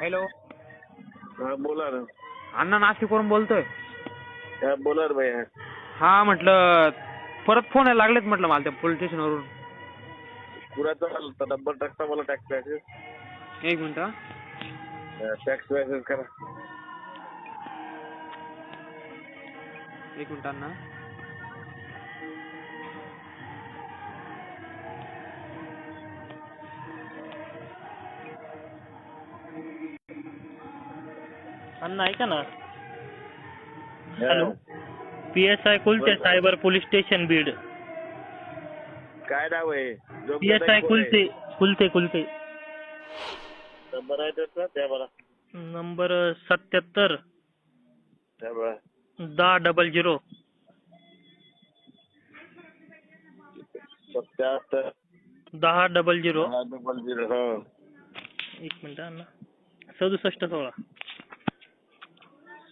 hello बोला ना अण्णा नाशिकवरून बोलतोय हा बोला ना हा म्हटलं परत फोन यायला लागलेत म्हटलं मला त्या पोलीस स्टेशन वरून आला नंबर टाकता मला टॅक्स मॅसेज एक मिनिट टॅक्स मॅसेज करा एक मिनिट अण्णा अन्ना ऐका ना hello P S I Kulte cyber police station Beed काय नाव P S I Kulte Kulte number आहे त्याचा द्या मला नंबर सत्याहत्तर दहा डबल झिरो सत्याहत्तर दहा डबल झिरो डबल झिरो एक मिनिट अण्णा सदुसष्ट सोळा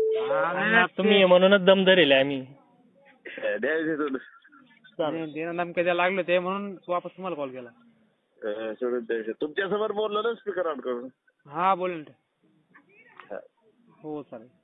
तुम्ही म्हणूनच दम धरेले आम्ही नेमकं त्या लागलं ते म्हणून वापस तुम्हाला कॉल केला तुमच्या समोर बोललो ना स्पीकर ऑन करून हा बोल हो चालेल